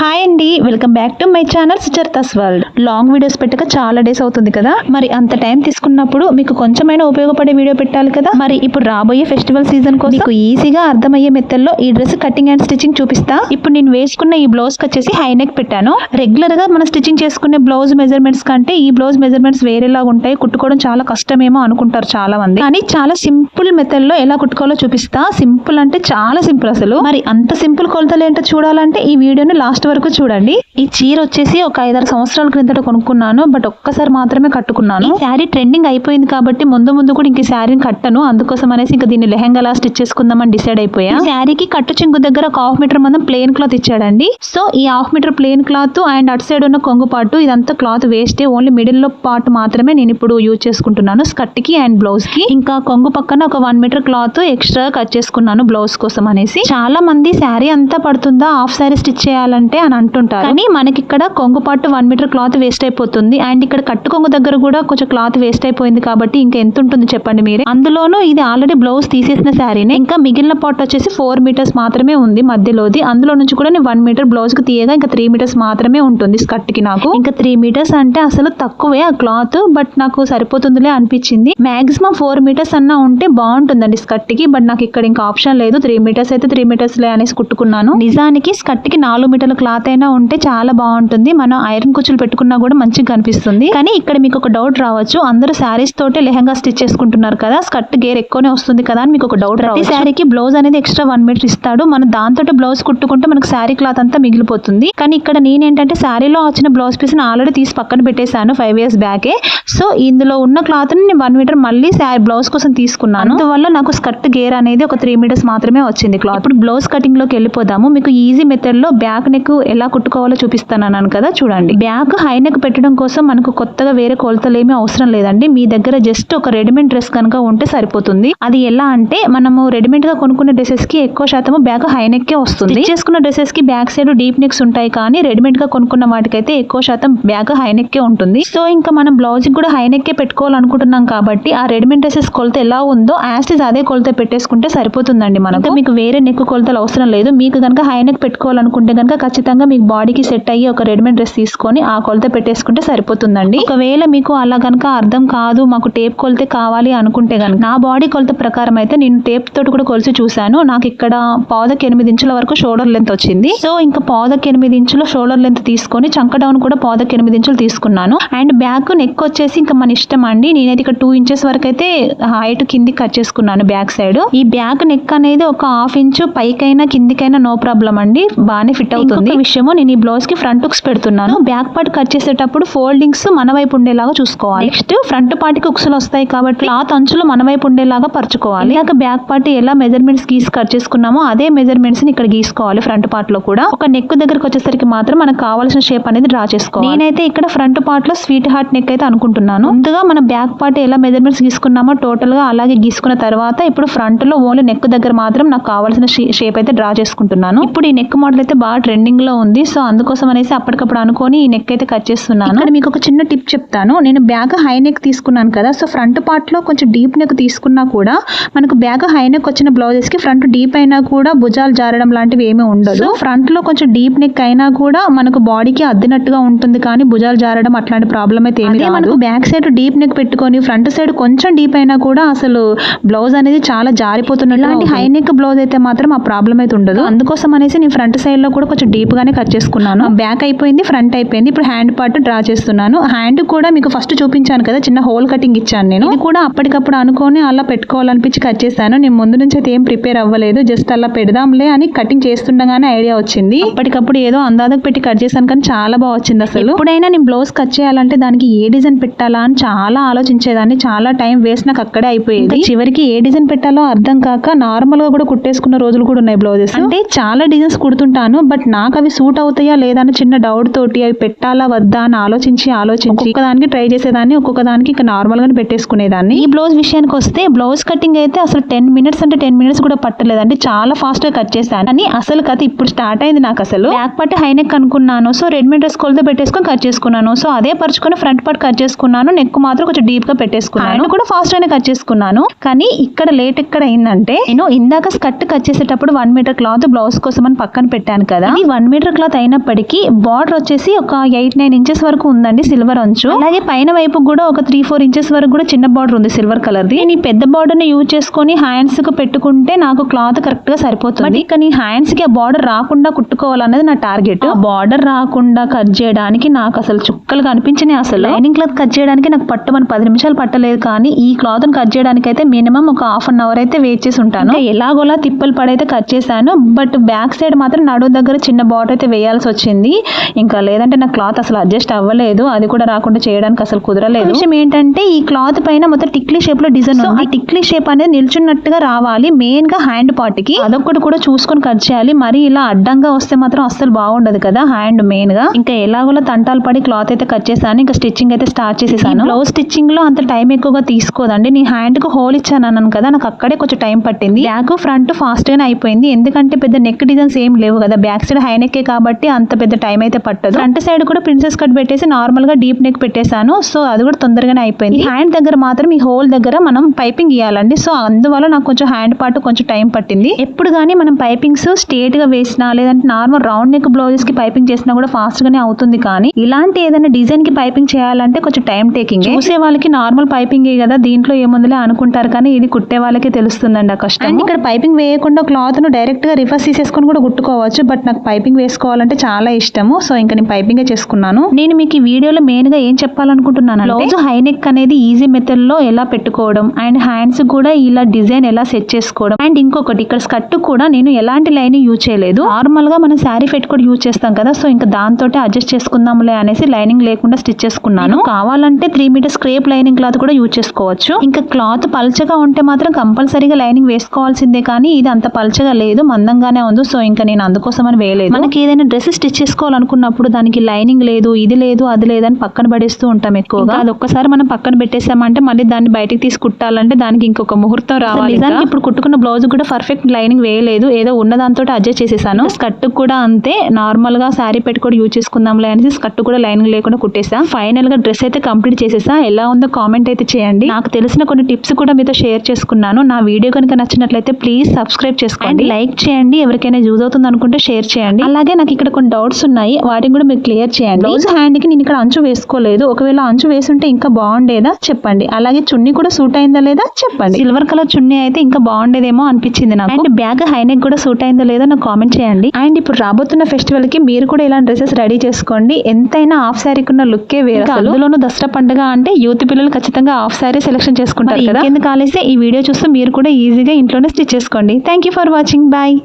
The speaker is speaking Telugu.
హాయ్ అండి welcome back to my channel Sucharita's world. Long videos పెట్టక చాలా డేస్ అవుతుంది కదా? మరి అంత టైం తీసుకున్నప్పుడు మీకు కొంచెమైనా ఉపయోగపడే వీడియో పెట్టాలి కదా? మరి ఇప్పుడు రాబోయే ఫెస్టివల్ సీజన్ కోసం మీకు ఈజీగా అర్థమయ్యే మెత్తల్లో ఈ డ్రెస్ కటింగ్ అండ్ స్టిచ్చింగ్ చూపిస్తా. ఇప్పుడు నేను వేసుకున్న ఈ బ్లౌజ్ వచ్చేసి హై నెక్ పెట్టాను. రెగ్యులర్గా మనం స్టిచ్చింగ్ చేసుకునే బ్లౌజ్ మెజర్మెంట్స్ కంటే ఈ బ్లౌజ్ మెజర్మెంట్స్ వేరేలాగా ఉంటాయి. కుట్టుకోవడం చాలా కష్టమేమో అనుకుంటారు చాలా మంది కానీ చాలా సింపుల్ మెథడ్లో ఎలా కుట్టుకోవాలో చూపిస్తా. సింపుల్ అంటే చాలా సింపుల్ అసలు. మరి అంత సింపుల్ కొలతలు ఏంటో చూడాలంటే ఈ వీడియోని లాస్ట్ వరకు చూడండి. ఈ చీర వచ్చేసి ఒక ఐదారు సంవత్సరాల క్రిందట కొనుక్కున్నాను. బట్ ఒక్కసారి మాత్రమే కట్టుకున్నాను. ఈ శారీ ట్రెండింగ్ అయిపోయింది కాబట్టి ముందు ముందు కూడా ఇంక శారీని కట్టను. అందుకోసం అనేసి ఇంకా దీన్ని లెహంగా స్టిచ్ చేసుకుందామని డిసైడ్ అయిపోయా. శారీకి కట్టు చింగు దగ్గర ఒక హాఫ్ మీటర్ మందం ప్లేన్ క్లాత్ ఇచ్చాడండి. సో ఈ half metre plain cloth and అటు సైడ్ ఉన్న కొంగు పాటు ఇదంతా క్లాత్ వేస్టే. ఓన్లీ మిడిల్లో పార్ట్ మాత్రమే నేను ఇప్పుడు యూజ్ చేసుకుంటున్నాను. స్కర్ట్కి అండ్ బ్లౌజ్కి ఇంకా కొంగు పక్కన ఒక one metre cloth extra cut చేసుకున్నాను బ్లౌజ్ కోసం అనేసి. చాలా మంది శారీ అంతా పడుతుందా? హాఫ్ శారీ స్టిచ్ చేయాలంటే అని అంటుంటారు. కానీ మనకి ఇక్కడ కొంగు పాటు వన్ మీటర్ క్లాత్ వేస్ట్ అయిపోతుంది. అండ్ ఇక్కడ కట్టు కొంగు దగ్గర కూడా కొంచెం క్లాత్ వేస్ట్ అయిపోయింది కాబట్టి ఇంకా ఎంత ఉంటుంది చెప్పండి మీరే? అందులోనూ ఇది ఆల్రెడీ బ్లౌజ్ తీసేసిన శారీనే ఇంకా మిగిలిన పార్ట్ వచ్చేసి ఫోర్ మీటర్స్ మాత్రమే ఉంది మధ్యలోది. అందులో నుంచి కూడా నేను వన్ మీటర్ బ్లౌజ్కి తీయగా ఇంకా త్రీ మీటర్స్ మాత్రమే ఉంటుంది స్కర్ట్కి నాకు. ఇంకా త్రీ మీటర్స్ అంటే అసలు తక్కువే ఆ క్లాత్ బట్ నాకు సరిపోతుందిలే అనిపించింది. మాక్సిమం ఫోర్ మీటర్స్ అన్నా ఉంటే బాగుంటుందండి స్కర్ట్కి బట్ నాకు ఇక్కడ ఇంకా ఆప్షన్ లేదు. త్రీ మీటర్స్ అయితే త్రీ మీటర్స్ లే అనేసి కుట్టుకున్నాను. నిజానికి స్కర్ట్కి నాలుగు మీటర్ల క్లాత్ క్లాత్ అయినా ఉంటే చాలా బాగుంటుంది. మనం ఐరన్ కుచ్చులు పెట్టుకున్నా కూడా మంచిగా కనిపిస్తుంది. కానీ ఇక్కడ మీకు ఒక డౌట్ రావచ్చు. అందరూ శారీస్ తోటే లెహంగా స్టిచ్ చేసుకుంటున్నారు కదా. స్కర్ట్ గేర్ ఎక్కువనే వస్తుంది కదా అని మీకు ఒక డౌట్ రావచ్చు. శారీకి బ్లౌజ్ అనేది ఎక్స్ట్రా వన్ మీటర్ ఇస్తాడు. మనం దాంతో బ్లౌజ్ కుట్టుకుంటే మనకు శారీ క్లాత్ అంతా మిగిలిపోతుంది. కానీ ఇక్కడ నేనేంటంటే శారీలో వచ్చిన బ్లౌజ్ పీస్ ఆల్రెడీ తీసి పక్కన పెట్టేశాను ఫైవ్ ఇయర్స్ బ్యాకే సో ఇందులో ఉన్న క్లాత్ని వన్ మీటర్ మళ్ళీ శారీ బ్లౌజ్ కోసం తీసుకున్నాను. అందువల్ల నాకు స్కర్ట్ గేర్ అనేది ఒక త్రీ మీటర్స్ మాత్రమే వచ్చింది క్లాత్. ఇప్పుడు బ్లౌజ్ కటింగ్లోకి వెళ్ళిపోదాము. మీకు ఈజీ మెథడ్లో బ్యాక్ నెక్ ఎలా కుట్టుకోవాలో చూపిస్తాను అన్నాను కదా చూడండి. బ్యాక్ హై నెక్ పెట్టడం కోసం మనకు కొత్తగా వేరే కొలతలు ఏమీ అవసరం లేదండి. మీ దగ్గర జస్ట్ ఒక రెడీమేడ్ డ్రెస్ కనుక ఉంటే సరిపోతుంది. అది ఎలా అంటే మనము రెడీమేడ్గా కొనుక్కునే డ్రెస్సెస్కి ఎక్కువ శాతం బ్యాక్ హై నెక్ కే వస్తుంది చేసుకున్న డ్రెస్సెస్కి బ్యాక్ సైడ్ డీప్ నెక్స్ ఉంటాయి కానీ రెడీమేడ్గా కొనుక్కున్న వాటికైతే ఎక్కువ శాతం బ్యాక్ హై నెక్ కే ఉంటుంది. సో ఇంకా మనం బ్లౌజ్ కూడా హై నెక్ కే పెట్టుకోవాలనుకుంటున్నాం కాబట్టి ఆ రెడీమేడ్ డ్రెస్సెస్ కొలత ఎలా ఉందో యాస్టిస్ అదే కొలత పెట్టేసుకుంటే సరిపోతుందండి మనకు. మీకు వేరే నెక్ కొలతలు అవసరం లేదు. మీకు కనుక హై నెక్ పెట్టుకోవాలనుకుంటే కనుక ఖచ్చితంగా మీకు బాడీకి సెట్ అయ్యి ఒక రెడీమేడ్ డ్రెస్ తీసుకొని ఆ కొలత పెట్టేసుకుంటే సరిపోతుందండి. ఒకవేళ మీకు అలా కనుక అర్థం కాదు మాకు టేప్ కొలతే కావాలి అనుకుంటే కనుక నా బాడీ కొలత ప్రకారం అయితే నేను టేప్ తోటి కూడా కొలిసి చూశాను. నాకు ఇక్కడ పాదకి ఎనిమిది ఇంచుల వరకు షోల్డర్ లెంత్ వచ్చింది. సో ఇంకా పాదకి ఎనిమిది ఇంచుల షోల్డర్ లెంత్ తీసుకొని చంక డౌన్ కూడా పాదకి ఎనిమిది ఇంచులు తీసుకున్నాను. అండ్ బ్యాక్ నెక్ వచ్చేసి ఇంకా మన ఇష్టం అండి. నేనైతే ఇక్కడ టూ ఇంచెస్ వరకు అయితే హైట్ కిందికి కట్ చేసుకున్నాను బ్యాక్ సైడ్ ఈ బ్యాక్ నెక్ అనేది ఒక హాఫ్ ఇంచు పైకైనా కిందికైనా నో ప్రాబ్లం అండి. బాగానే ఫిట్ అవుతుంది. విషయము నేను ఈ బ్లౌజ్కి ఫ్రంట్ హుక్స్ పెడుతున్నాను. బ్యాక్ పార్ట్ కట్ చేసేటప్పుడు ఫోల్డింగ్స్ మన వైపు ఉండేలాగా చూసుకోవాలి. నెక్స్ట్ ఫ్రంట్ పార్ట్కి హుక్స్లు వస్తాయి కాబట్టి క్లాత్ అంచులు మన వైపు ఉండేలాగా పరుచుకోవాలి. ఇలాగ బ్యాక్ పార్ట్ ఎలా మెజర్మెంట్స్ గీసి కట్ చేసుకున్నామో అదే మెజర్మెంట్స్ని ఇక్కడ గీసుకోవాలి ఫ్రంట్ పార్ట్లో కూడా. ఒక నెక్ దగ్గరకు వచ్చేసరికి మాత్రం మనకు కావాల్సిన షేప్ అనేది డ్రా చేసుకోవాలి. నేనైతే ఇక్కడ ఫ్రంట్ పార్ట్లో స్వీట్ హార్ట్ నెక్ అయితే అనుకుంటున్నాను. ముందుగా మన బ్యాక్ పార్ట్ ఎలా మెజర్మెంట్స్ గీసుకున్నామో టోటల్గా అలాగే గీసుకున్న తర్వాత ఇప్పుడు ఫ్రంట్లో ఓన్లీ నెక్ దగ్గర మాత్రం నాకు కావాల్సిన షేప్ అయితే డ్రా చేసుకుంటున్నాను. ఇప్పుడు ఈ నెక్ మోడల్ అయితే బాగా ట్రెండింగ్ లో ఉంది. సో అందుకోసం అనేసి అప్పటికప్పుడు అనుకొని ఈ నెక్ అయితే కట్ చేస్తున్నాను. ఇక్కడ మీకు ఒక చిన్న టిప్ చెప్తాను. నేను బ్యాక్ హై నెక్ తీసుకున్నాను కదా. సో ఫ్రంట్ పార్ట్లో కొంచెం డీప్ నెక్ తీసుకున్నా కూడా మనకు బ్యాక్ హై నెక్ వచ్చిన బ్లౌజెస్కి ఫ్రంట్ డీప్ అయినా కూడా భుజాలు జారడం లాంటివి ఏమీ ఉండదు. ఫ్రంట్లో కొంచెం డీప్ నెక్ అయినా కూడా మనకు బాడీకి అద్దినట్టుగా ఉంటుంది కానీ భుజాలు జారడం అట్లాంటి ప్రాబ్లం అయితే ఏమి మనకు బ్యాక్ సైడ్ డీప్ నెక్ పెట్టుకొని ఫ్రంట్ సైడ్ కొంచెం డీప్ అయినా కూడా అసలు బ్లౌజ్ అనేది చాలా జారిపోతున్నట్టు ఇలాంటి హై నెక్ బ్లౌజ్ అయితే మాత్రం ఆ ప్రాబ్లం అయితే ఉండదు. అందుకోసం అనేసి నేను ఫ్రంట్ సైడ్లో కూడా కొంచెం డీప్ షేప్గానే కట్ చేసుకున్నాను. బ్యాక్ అయిపోయింది ఫ్రంట్ అయిపోయింది. ఇప్పుడు హ్యాండ్ పార్ట్ డ్రా చేస్తున్నాను. హ్యాండ్ కూడా మీకు ఫస్ట్ చూపించాను కదా చిన్న హోల్ కటింగ్ ఇచ్చాను నేను. ఇది కూడా అప్పటికప్పుడు అనుకొని అలా పెట్టుకోవాలనిపించి కట్ చేశాను. నేను ముందు నుంచి అయితే ఏం ప్రిపేర్ అవ్వలేదు. జస్ట్ అలా పెడదాంలే అని కటింగ్ చేస్తుండగానే ఐడియా వచ్చింది. అప్పటికప్పుడు ఏదో అందాదకు పెట్టి కట్ చేశాను కానీ చాలా బాగా వచ్చింది అసలు. ఎప్పుడైనా నేను బ్లౌజ్ కట్ చేయాలంటే దానికి ఏ డిజైన్ పెట్టాలా అని చాలా ఆలోచించేదాన్ని. చాలా టైం వేస్ట్ నాకు అక్కడే అయిపోయేది. చివరికి ఏ డిజైన్ పెట్టాలో అర్థం కాక నార్మల్గా కూడా కుట్టేసుకున్న రోజులు కూడా ఉన్నాయి బ్లౌజెస్. అంటే చాలా డిజైన్స్ కుడుతుంటాను బట్ నాకు అవి సూట్ అవుతాయా లేదా అని చిన్న డౌట్ తోటి అవి పెట్టాలా వద్దా అని ఆలోచించి ఆలోచించి ఒక్కొక్క దానికి ట్రై చేసేదాన్ని ఒక్కొక్క దానికి ఇంకా నార్మల్ గానే పెట్టేసుకునేదాన్ని. ఈ బ్లౌజ్ విషయానికి వస్తే బ్లౌజ్ కటింగ్ అయితే అసలు టెన్ మినిట్స్ అంటే టెన్ మినిట్స్ కూడా పట్టలేదండి. చాలా ఫాస్ట్గా కట్ చేశాను. కానీ అసలు కథ ఇప్పుడు స్టార్ట్ అయింది నాకు అసలు. బ్యాక్ పార్ట్ హై నెక్ అనుకున్నాను. సో రెడీమేడ్ డ్రెస్ కొలత పెట్టేసుకొని కట్ చేసుకున్నాను. సో అదే పరుచుకొని ఫ్రంట్ పార్ట్ కట్ చేసుకున్నాను. నెక్ మాత్రం కొంచెం డీప్గా పెట్టేసుకున్నాను. కూడా ఫాస్ట్ గానే కట్ చేసుకున్నాను. కానీ ఇక్కడ లేట్ ఎక్కడ అయిందంటే నేను ఇందాక స్కర్ట్ కట్ చేసేటప్పుడు వన్ మీటర్ క్లాత్ బ్లౌజ్ కోసం అని పక్కన పెట్టాను కదా. ఈ వన్ మీటర్ క్లాత్ అయినప్పటికీ బార్డర్ వచ్చేసి ఒక ఎయిట్ నైన్ ఇంచెస్ వరకు ఉందండి సిల్వర్ అంచు. అలాగే పైన వైపు కూడా ఒక త్రీ ఫోర్ ఇంచెస్ వరకు కూడా చిన్న బార్డర్ ఉంది సిల్వర్ కలర్ ది. నేను ఈ పెద్ద బార్డర్ని యూజ్ చేసుకొని హ్యాండ్స్కు పెట్టుకుంటే నాకు క్లాత్ కరెక్ట్గా సరిపోతుంది. కానీ హ్యాండ్స్కి ఆ బార్డర్ రాకుండా కుట్టుకోవాలన్నది నా టార్గెట్. బార్డర్ రాకుండా కట్ చేయడానికి నాకు అసలు చుక్కలు కనిపించినాయి అసలు. లైనింగ్ క్లాత్ కట్ చేయడానికి నాకు పట్టు మన పది నిమిషాలు పట్టలేదు కానీ ఈ క్లాత్ కట్ చేయడానికి అయితే మినిమం ఒక హాఫ్ అన్ అవర్ అయితే వెయిట్ చేసి ఉంటాను. ఎలాగోలా తిప్పలు పడైతే కట్ చేశాను. బట్ బ్యాక్ సైడ్ మాత్రం నడు దగ్గర చిన్న బార్డర్ అయితే వేయాల్సి వచ్చింది. ఇంకా లేదంటే నా క్లాత్ అసలు అడ్జస్ట్ అవ్వలేదు. అది కూడా రాకుండా చేయడానికి అసలు కుదరలేదు. విషయం ఏంటంటే ఈ క్లాత్ పైన మొత్తం టిక్లీ షేప్లో డిజైన్ ఉంది. ఆ టిక్లీ షేప్ అనేది నిల్చున్నట్టుగా రావాలి. మెయిన్గా హ్యాండ్ పార్ట్కి అదొకటి కూడా చూసుకొని కట్ చేయాలి. మరి ఇలా అడ్డంగా వస్తే మాత్రం అస్సలు బాగుండదు కదా హ్యాండ్ మెయిన్గా ఇంకా ఎలాగోలా తంటాలు పడి క్లాత్ అయితే కట్ చేశాను. ఇంకా స్టిచ్చింగ్ అయితే స్టార్ట్ చేసేసాను. బ్లౌజ్ స్టిచ్చింగ్లో అంత టైం ఎక్కువగా తీసుకోదండి. నీ హ్యాండ్కు హోల్ ఇచ్చాను అన్నాను కదా నాకు అక్కడే కొంచెం టైం పట్టింది. బ్యాక్ ఫ్రంట్ ఫాస్ట్ గానే అయిపోయింది. ఎందుకంటే పెద్ద నెక్ డిజైన్స్ ఏం లేవు కదా. బ్యాక్ సైడ్ హై నెక్ కాబట్టి అంత పెద్ద టైం అయితే పట్టదు. ఫ్రంట్ సైడ్ కూడా ప్రిన్సెస్ కట్ పెట్టేసి నార్మల్గా డీప్ నెక్ పెట్టేశాను. సో అది కూడా తొందరగానే అయిపోయింది. హ్యాండ్ దగ్గర మాత్రం ఈ హోల్ దగ్గర మనం పైపింగ్ ఇవ్వాలండి సో అందువల్ల నాకు కొంచెం హ్యాండ్ పార్ట్ కొంచెం టైం పట్టింది. ఎప్పుడు కానీ మనం పైపింగ్స్ స్ట్రేట్గా వేసినా లేదంటే నార్మల్ రౌండ్ నెక్ బ్లౌజెస్కి పైపింగ్ చేసినా కూడా ఫాస్ట్ గానే అవుతుంది కానీ ఇలాంటి ఏదైనా డిజైన్కి పైపింగ్ చేయాలంటే కొంచెం టైం టేకింగ్ చూసే వాళ్ళకి నార్మల్ పైపింగ్ కదా దీంట్లో ఏముందిలే అనుకుంటారు కానీ ఇది కుట్టే వాళ్ళకే తెలుస్తుందండి ఆ కష్టం ఇక్కడ పైపింగ్ వేయకుండా క్లాత్ను డైరెక్ట్గా రివర్స్ తీసేసుకొని కూడా కుట్టుకోవచ్చు బట్ నాకు పైపింగ్ వేసుకోవాలంటే చాలా ఇష్టము. సో ఇంకా నేను పైపింగ్ చేసుకున్నాను. నేను మీకు ఈ వీడియోలో మెయిన్గా ఏం చెప్పాలనుకుంటున్నాను బ్లౌజ్ హై నెక్ అనేది ఈజీ మెథడ్లో ఎలా పెట్టుకోవడం అండ్ హ్యాండ్స్ కూడా ఇలా డిజైన్ ఎలా సెట్ చేసుకోవడం అండ్ ఇంకొకటి ఇక్కడ స్కర్ట్ కూడా నేను ఎలాంటి లైన్ యూజ్ చేయలేదు. నార్మల్గా మనం శారీ ఫెట్ కూడా యూజ్ చేస్తాం కదా సో ఇంకా దాంతో అడ్జస్ట్ చేసుకుందాంలే అనేసి లైనింగ్ లేకుండా స్టిచ్ చేసుకున్నాను. కావాలంటే three metre crepe lining cloth కూడా యూజ్ చేసుకోవచ్చు. ఇంకా క్లాత్ పల్చగా ఉంటే మాత్రం కంపల్సరీగా లైనింగ్ వేసుకోవాల్సిందే కానీ ఇది అంత పల్చగా లేదు మందంగానే ఉంది. సో ఇంకా నేను అందుకోసమని వేయలేదు. మనకి ఏదైనా డ్రెస్ స్టిచ్ చేసుకోవాలనుకున్నప్పుడు దానికి లైనింగ్ లేదు ఇది లేదు అది లేదని పక్కన పడేస్తూ ఉంటాం ఎక్కువగా. అది ఒక్కసారి మనం పక్కన పెట్టేసామంటే మళ్ళీ దాన్ని బయటికి తీసి కుట్టాలంటే దానికి ఇంకొక ముహూర్తం రావాలి నిజానికి ఇప్పుడు కుట్టుకున్న బ్లౌజ్ కూడా పర్ఫెక్ట్ లైనింగ్ వేయలేదు. ఏదో ఉన్న దాంతో అడ్జస్ట్ చేసేసాను. స్కర్ట్ కూడా అంతే. నార్మల్గా శారీ పెట్టి కూడా యూజ్ చేసుకుందాంలే అనేసి స్కర్ట్ కూడా లైనింగ్ లేకుండా కుట్టేసా. ఫైనల్గా డ్రెస్ అయితే కంప్లీట్ చేసేసా. ఎలా ఉందో కామెంట్ అయితే చేయండి. నాకు తెలిసిన కొన్ని టిప్స్ కూడా మీతో షేర్ చేసుకున్నాను. నా వీడియో కనుక నచ్చినట్లయితే ప్లీజ్ సబ్స్క్రైబ్ చేసుకోండి. లైక్ చేయండి. ఎవరికైనా యూజ్ అవుతుంది అనుకుంటే షేర్ చేయండి. అలాగే నాకు ఇక్కడ కొన్ని డౌట్స్ ఉన్నాయి. వాటిని కూడా మీరు క్లియర్ చేయండి. బ్లౌజ్ హ్యాండ్కి నేను ఇక్కడ అంచు వేసుకోలేదు. ఒకవేళ అంచు వేసుంటే ఇంకా బాగుండేదా? చెప్పండి. అలాగే చున్నీ కూడా సూట్ అయిందా లేదా? చెప్పండి. సిల్వర్ కలర్ చున్నీ అయితే ఇంకా బాగుండేదేమో అనిపించింది నాకు. అండ్ బ్యాగ్ హైనెక్ కూడా సూట్ అయిందో లేదో నాకు కామెంట్ చేయండి. అండ్ ఇప్పుడు రాబోతున్న ఫెస్టివల్కి మీరు కూడా ఇలాంటి డ్రెస్సెస్ రెడీ చేసుకోండి. ఎంతైనా హాఫ్ శారీకి ఉన్న లుక్కే వేరు. అందులోనూ దసరా పండుగ అంటే యూత్ పిల్లలు ఖచ్చితంగా హాఫ్ శారీ సెలెక్షన్ చేసుకుంటారు కదా. ఎందుకు ఆలైతే ఈ వీడియో చూస్తే మీరు కూడా ఈజీగా ఇంట్లోనే స్టిచ్ చేసుకోండి. Thank you for watching bye